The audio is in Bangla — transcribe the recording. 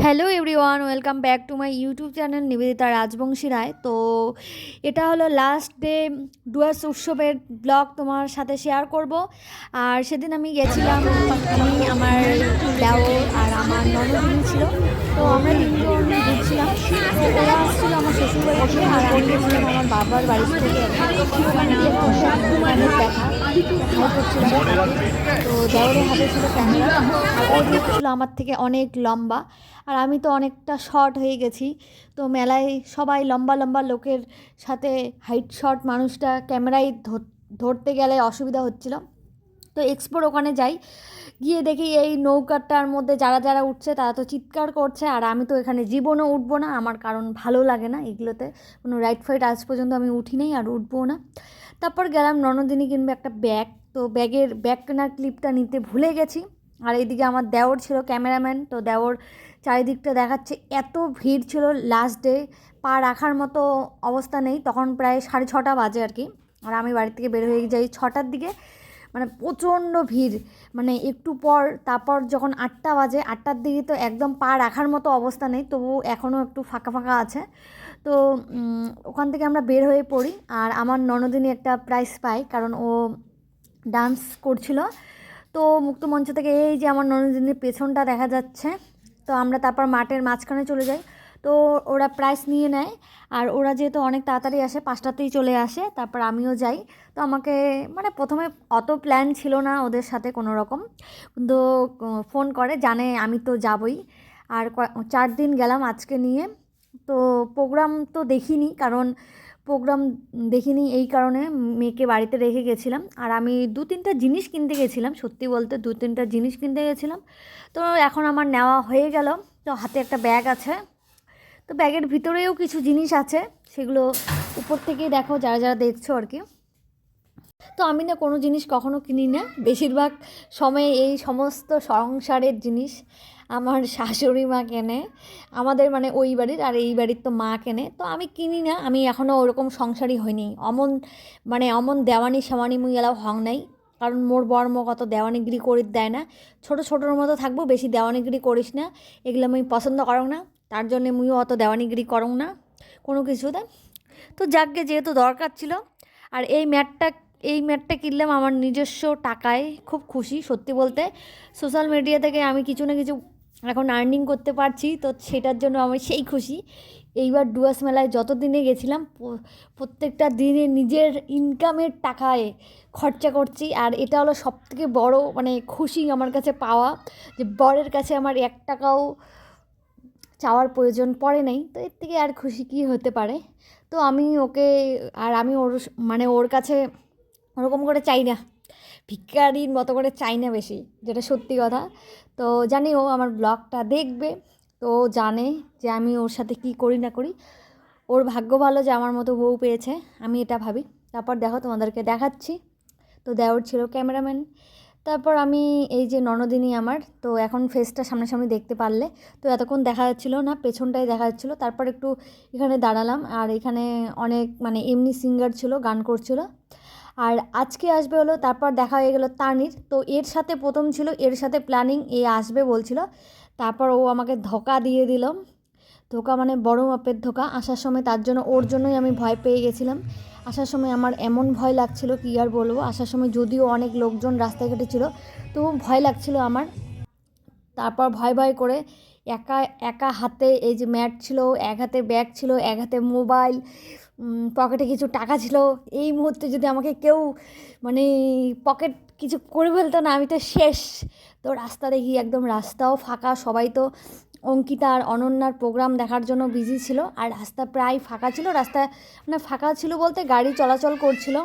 Hello everyone, welcome back to my YouTube channel Nibedita Rajbanshi Roy. তো এটা হলো লাস্ট ডে ডুয়ার্স উৎসবের ব্লগ তোমার সাথে শেয়ার করব। আর সেদিন আমি গেছিলাম আমি আমার দেওর আর আমার ননদিনী ছিল। তো আমরা তিনজন ঘুরছিলাম। আমার শ্বশুর বাড়ি থেকে আর আমি গেছিলাম আমার বাবার বাড়ি থেকে দেখা। তো ছিল আমার থেকে অনেক লম্বা, আর আমি তো অনেকটা শর্ট হয়ে গেছি। তো মেলায় সবাই লম্বা লম্বা লোকের সাথে হাইট শর্ট মানুষটা ক্যামেরায় ধরতে গেলে অসুবিধা হচ্ছিল। তো এক্সপোর ওখানে যাই। গিয়ে দেখি এই নৌকাটার মধ্যে যারা যারা উঠছে তারা তো চিৎকার করছে। আর আমি তো এখানে জীবনও উঠবো না। আমার কারণ ভালো লাগে না এগুলোতে। কোনো রাইড ফাইট আজ পর্যন্ত আমি উঠি নাই আর উঠবো না। তারপর গেলাম ননদিনী কিনবে একটা ব্যাগ তো ব্যাগের ব্যাগ কেনার ক্লিপটা নিতে ভুলে গেছি। আর এইদিকে আমার দেওর ছিল ক্যামেরাম্যান তো দেওর চারিদিকটা দেখাচ্ছে। এত ভিড় ছিল লাস্ট ডে পা রাখার মতো অবস্থা নেই। তখন প্রায় সাড়ে ছটা বাজে আর কি। আর আমি বাড়ি থেকে বের হয়ে যাই ছটার দিকে। মানে প্রচণ্ড ভিড়। মানে একটু পর, তারপর যখন আটটা বাজে, আটটার দিকে তো একদম পা রাখার মতো অবস্থা নেই, তবু এখনও একটু ফাঁকা ফাঁকা আছে। তো ওখান থেকে আমরা বের হয়ে পড়ি, আর আমার ননদিনী একটা প্রাইজ পাই কারণ ও ডান্স করছিল। তো মুক্তমঞ্চ থেকে এই যে আমার ননদিনীর পেছনটা দেখা যাচ্ছে, তো আমরা তারপর মাঠের মাঝখানে চলে যাই। তো ওরা প্রাইস নিয়ে নেয়। আর ওরা যেহেতু অনেক তাড়াতাড়ি আসে, পাঁচটাতেই চলে আসে, তারপর আমিও যাই। তো আমাকে মানে প্রথমে অত প্ল্যান ছিল না ওদের সাথে কোনো রকম। কিন্তু ফোন করে, জানে আমি তো যাবই। আর চার দিন গেলাম আজকে নিয়ে। তো প্রোগ্রাম তো দেখিনি, কারণ প্রোগ্রাম দেখিনি এই কারণে মেয়েকে বাড়িতে রেখে গেছিলাম। আর আমি দু তিনটা জিনিস কিনতে গেছিলাম, সত্যি বলতে দু তিনটা জিনিস কিনতে গেছিলাম। তো এখন আমার নেওয়া হয়ে গেল। তো হাতে একটা ব্যাগ আছে। তো ব্যাগের ভিতরেও কিছু জিনিস আছে, সেগুলো উপর থেকেই দেখো যারা যারা দেখছ আর কি। তো আমি না কোনো জিনিস কখনো কিনি না। বেশিরভাগ সময়ে এই সমস্ত সংসারের জিনিস আমার শাশুড়ি মা কেনে, আমাদের মানে ওই বাড়ির আর এই বাড়ির তো মা কেনে। তো আমি কিনি না, আমি এখনও ওরকম সংসারই হইনি। অমন মানে অমন দেওয়ানি সেওয়ানি মুই এলাও হং নাই। কারণ মোর বর্ম কত দেওয়ানিগিরি করি দেয় না। ছোট ছোটোর মতো থাকব, বেশি দেওয়ানিগিরি করিস না। এগুলো আমি পছন্দ করো না। তার জন্যে মুইও অত দেওয়ানিগিরি করং না, কোনো কিছুতে তো যাকগে, যেহেতু দরকার ছিল, আর এই ম্যাটটা এই ম্যাটটা কিনলাম আমার নিজস্ব টাকায়, খুব খুশি সত্যি বলতে। সোশ্যাল মিডিয়া থেকে আমি কিছু না কিছু এখন আর্নিং করতে পারছি, তো সেটার জন্য আমি সেই খুশি। এইবার ডুয়াস মেলায় যত দিনে গেছিলাম প্রত্যেকটা দিনে নিজের ইনকামের টাকায় খরচা করছি, আর এটা হলো সবথেকে বড় মানে খুশি আমার কাছে পাওয়া, যে বরের কাছে আমার এক টাকাও চাওয়ার প্রয়োজন পড়ে নাই, তো এর থেকে আর খুশি কি হতে পারে? তো আমি ওকে, আর আমি ওর মানে ওর কাছে ওরকম করে চাই না ভিক্ষারির মতো করে চাই না বেশি, যেটা সত্যি কথা। তো জানি ও আমার ব্লগটা দেখবে, তো জানে যে আমি ওর সাথে কি করি না করি। ওর ভাগ্য ভালো যে আমার মতো বউ পেয়েছে, আমি এটা ভাবি। তারপর দেখো তোমাদেরকে দেখাচ্ছি। তো দেওর ছিল ক্যামেরাম্যান। তারপর আমি এই যে ননদিনী আমার, তো এখন ফেসটা সামনাসামনি দেখতে পারলে। তো এতক্ষণ দেখা যাচ্ছিল না পেছনটাই দেখা যাচ্ছিল। তারপর একটু এখানে দাঁড়ালাম আর এখানে অনেক মানে এমনি সিঙ্গার ছিল, গান করছিল। আর আজকে আসবে হলো, তারপর দেখা হয়ে গেলো তানির। তো এর সাথে প্রথম ছিল, এর সাথে প্ল্যানিং এ আসবে বলছিল। তারপর ও আমাকে ধোকা দিয়ে দিল। ধোকা মানে বড় মাপের ধোকা, আসার সময় তার জন্য, ওর জন্যই আমি ভয় পেয়ে গেছিলাম। আসার সময় আমার এমন ভয় লাগছিল, কী আর বলব? আসার সময় যদিও অনেক লোকজন রাস্তায় ছিল তবু ভয় লাগছিল আমার। তারপর ভয় ভয় করে একা একা হাতে এই যে ম্যাট ছিল, এক হাতে ব্যাগ ছিল, এক হাতে মোবাইল পকেটে কিছু টাকা ছিল। এই মুহূর্তে যদি আমাকে কেউ মানে পকেট কিছু করে ফেলতো না, আমি তো শেষ। তো রাস্তা দেখি একদম রাস্তাও ফাঁকা, সবাই তো অঙ্কিতা আর অনন্যার প্রোগ্রাম দেখার জন্য বিজি ছিল আর রাস্তা প্রায় ফাঁকা ছিল। রাস্তা মানে ফাঁকা ছিল বলতে গাড়ি চলাচল করছিল।